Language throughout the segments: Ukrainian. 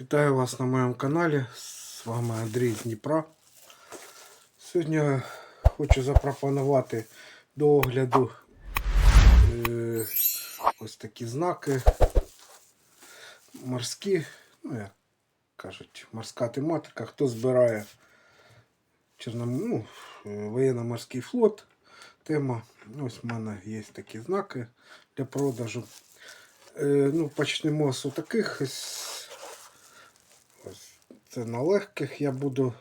Вітаю вас на моєму каналі. З вами Андрій з Дніпра. Сьогодні хочу запропонувати до огляду е, ось такі знаки морські, ну як кажуть, морська тематика. Хто збирає ну, е, воєнно-морський флот, тема. Ось в мене є такі знаки для продажу. Е, ну, почнемо з таких. Це на легких я буду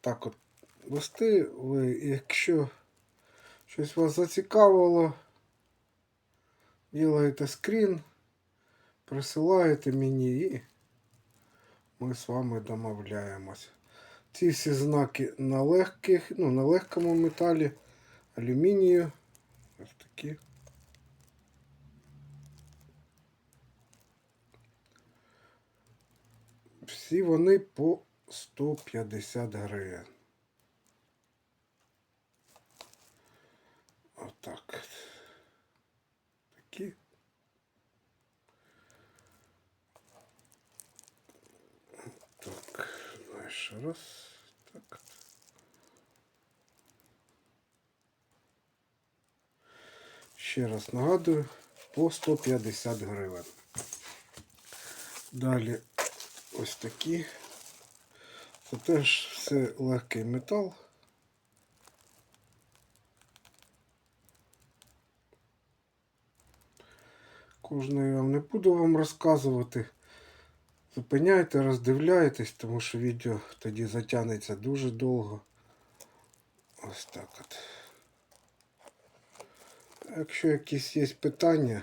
так от вести. Ви, якщо щось вас зацікавило, ділаєте скрін, присилаєте мені і ми з вами домовляємось. Ці всі знаки на легких, ну, на легкому металі, алюмінію. Ось такі. Всі вони по 150 гривень. Отак. Такі. Так, давай ще раз. Так. Ще раз нагадую, по 150 гривень. Далі ось такі. Це теж все легкий метал. Кожної я не буду вам розказувати. Зупиняйте, роздивляйтесь, тому що відео тоді затягнеться дуже довго. Ось так от. Якщо якісь є питання,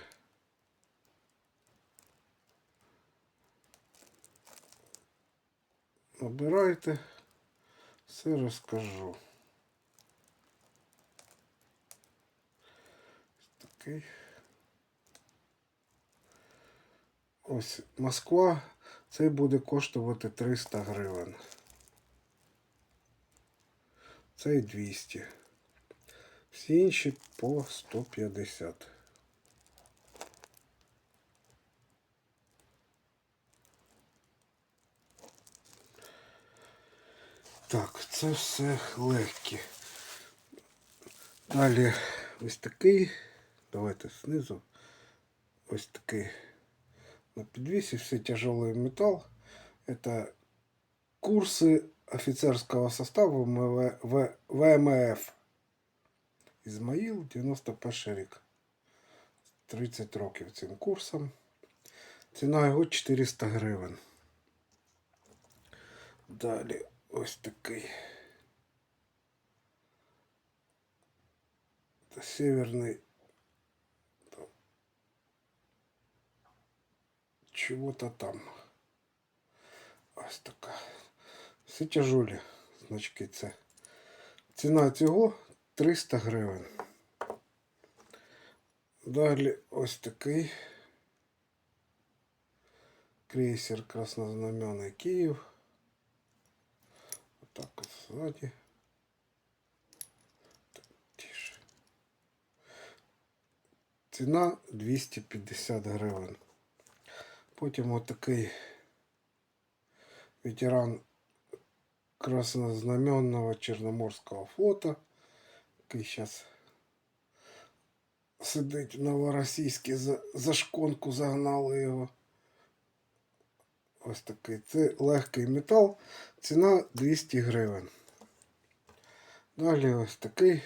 Обирайте, все розкажу. Такий. Ось Москва. Цей буде коштувати 300 гривень. Цей 200. Всі інші по 150. Так, це все легкі. Далі ось такий. Давайте знизу. Ось такий. На підвісі все тяжелый металл. Это курсы офицерского состава МВ, В- ВМФ. Ізмаїл, 91 рік. 30 років цим курсом. Ціна його 400 гривень. Далі ось такий. Це северний. там, Чого-то там. Ось така. Все тяжолі значки це. Ціна цього 300 гривень. Далі ось такий. Крейсер Краснознаменний Київ. Тише. Ціна 250 гривень. Потім отакий ветеран краснознаменного Чорноморського флота, який зараз сидить в Новоросійській, за, за шконку загнали його. Ось такий. Це легкий метал. Ціна 200 гривень. Далі ось такий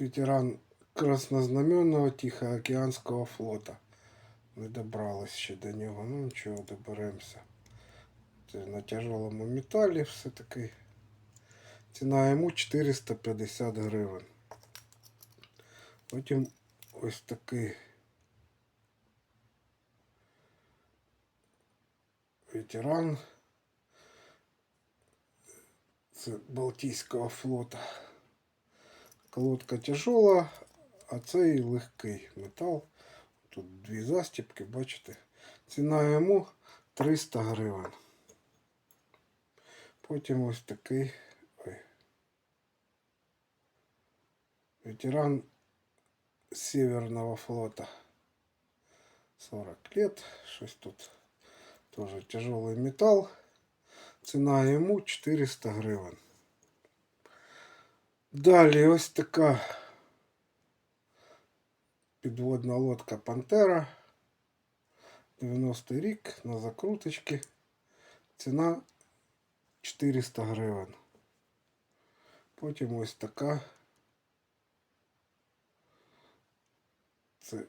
ветеран краснознаменного Тихоокеанського флота. Не добрались ще до нього. Ну нічого, доберемося. Це на тяжелому металі все-таки. Ціна йому 450 гривень. Потім ось такий ветеран з Балтійського флота. Колодка тяжела, а цей легкий метал. Тут дві застіпки, бачите. Ціна йому 300 гривень. Потім ось такий ой, ветеран Северного флота 40 лет. Щось тут теж тяжелый металл. Ціна йому 400 гривень. Далі ось така підводна лодка Пантера. 90 рік на закруточці. Ціна 400 гривень. Потім ось така. Це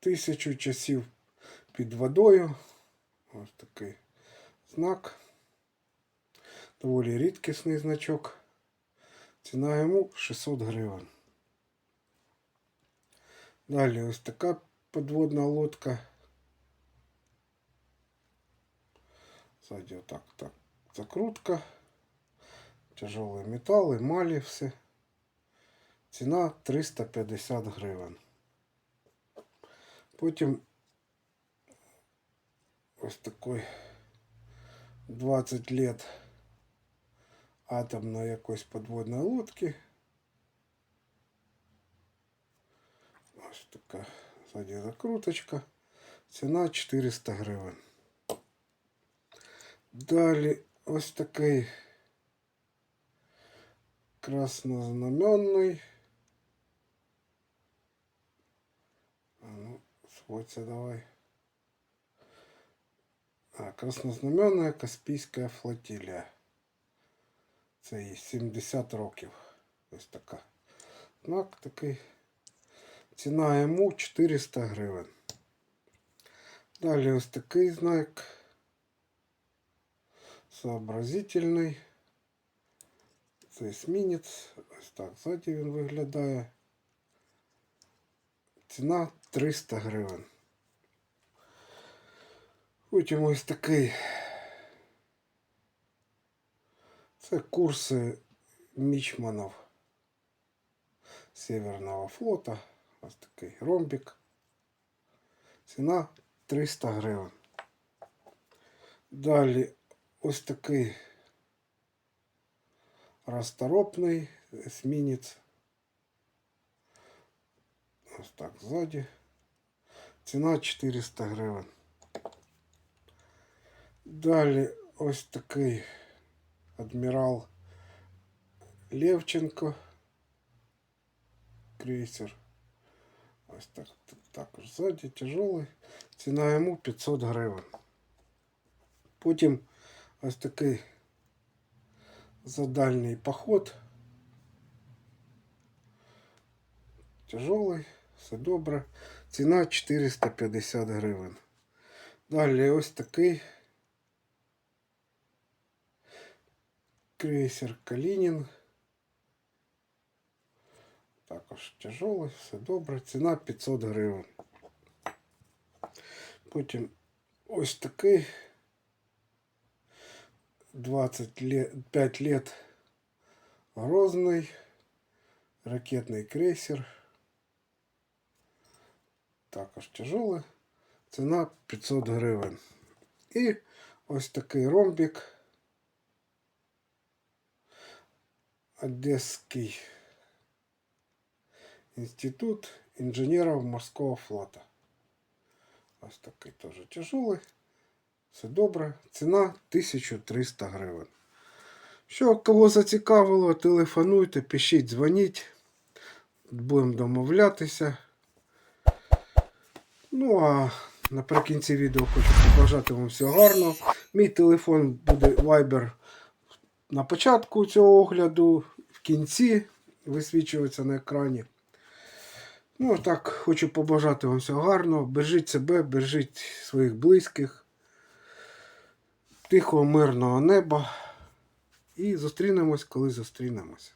тисячу часів під водою. Ось такий знак. Доволі рідкісний значок. Ціна йому 600 гривень. Далі ось така подводна лодка. Сзади вот так, закрутка. Тяжелый металл, эмали, все. Ціна 350 гривень. Потім ось такой 20 лет атомної якоїсь подводної лодки. Ось така ззаді закруточка. Ціна 400 гривень. Далі ось такий краснознаменний. А ну, сводься давай. А, краснознаменная Каспійська флотилія. Це їй 70 років. Ось така. Знак такий. Ціна йому 400 гривень. Далі ось такий знак. Сообразительний. Це есмінець. Ось так ззаді він виглядає. Ціна 300 гривень. Потім ось такий. Це курси мічманів Северного флота. Ось такий ромбик. Ціна 300 гривень. Далі ось такий расторопний есмінець. Ось так ззаді. Ціна 400 гривень. Далі ось такий адмірал Левченко. Крейсер. Ось так, також ззаді тяжелий. Ціна йому 500 гривень. Потім ось такий задальний поход. Тяжелий, все добре. Ціна 450 гривень. Далі ось такий крейсер Калінін. Також тяжелий, все добре. Ціна 500 гривень. Потім ось такий 20 лет, 5 лет Грозний ракетний крейсер. Також тяжелий. Ціна 500 гривень. І ось такий ромбик. Одесский институт инженеров морского флота. Ось такий теж тяжелий. Все добре. Ціна 1300 гривень. Що, кого зацікавило, телефонуйте, пишіть, дзвоніть. Будемо домовлятися. Ну а наприкінці відео хочу побажати вам всього гарного. Мій телефон буде Viber на початку цього огляду, в кінці висвічується на екрані. Ну, так, хочу побажати вам всього гарного. Бережіть себе, бережіть своїх близьких, тихого, мирного неба. І зустрінемось, коли зустрінемось.